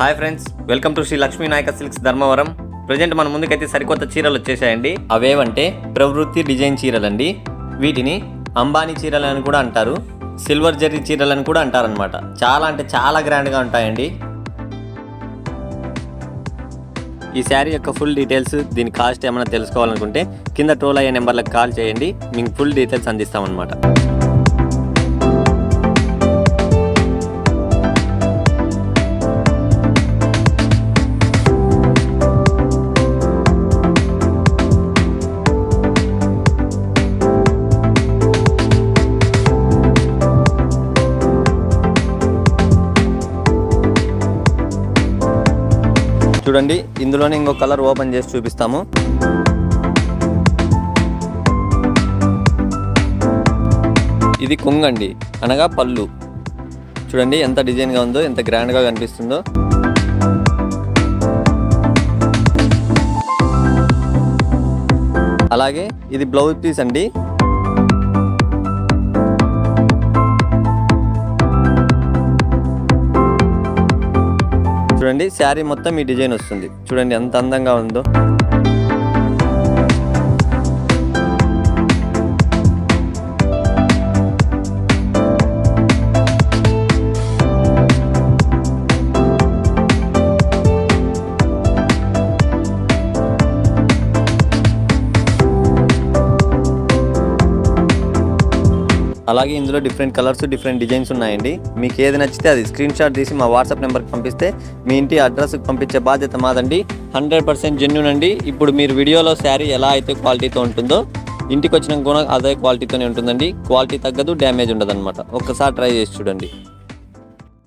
Hi friends welcome to Shri Lakshmi Nayaka silks Dharmavaram. Present మన ముందుకైతే సరికొత్త చీరలు వచ్చేసాయండి. అవేవంటే ప్రవృత్తి డిజైన్ చీరలండి. వీటిని అంబానీ చీరలు అని కూడా అంటారు సిల్వర్ జరీ చీరలు అని కూడా అంటారనమాట చాలా అంటే చాలా గ్రాండ్గా ఉంటాయండి. ఈ శారీ యొక్క ఫుల్ డీటెయిల్స్ దీని కాస్ట్ ఏమైనా తెలుసుకోవాలనుకుంటే కింద టోల్ అయ్యే నెంబర్లకు కాల్ చేయండి. మీకు ఫుల్ డీటెయిల్స్ అందిస్తామన్నమాట. చూడండి ఇందులోనే ఇంకో కలర్ ఓపెన్ చేసి చూపిస్తాము. ఇది కొంగండి అనగా పళ్ళు. చూడండి ఎంత డిజైన్గా ఉందో ఎంత గ్రాండ్గా కనిపిస్తుందో. అలాగే ఇది బ్లౌజ్ పీస్ అండి. చూడండి శారీ మొత్తం ఈ డిజైన్ వస్తుంది. చూడండి ఎంత అందంగా ఉందో. అలాగే ఇందులో డిఫరెంట్ కలర్స్ డిఫరెంట్ డిజైన్స్ ఉన్నాయండి. మీకు ఏది నచ్చితే అది స్క్రీన్ షాట్ తీసి మా వాట్సాప్ నెంబర్కి పంపిస్తే మీ ఇంటి అడ్రస్కి పంపించే బాధ్యత మాదండి. హండ్రెడ్ పర్సెంట్ జెన్యున్ అండి. ఇప్పుడు మీరు వీడియోలో శారీ ఎలా అయితే క్వాలిటీతో ఉంటుందో ఇంటికి వచ్చినాక కూడా అదే క్వాలిటీతోనే ఉంటుందండి. క్వాలిటీ తగ్గదు డ్యామేజ్ ఉండదు అనమాట ఒక్కసారి ట్రై చేసి చూడండి.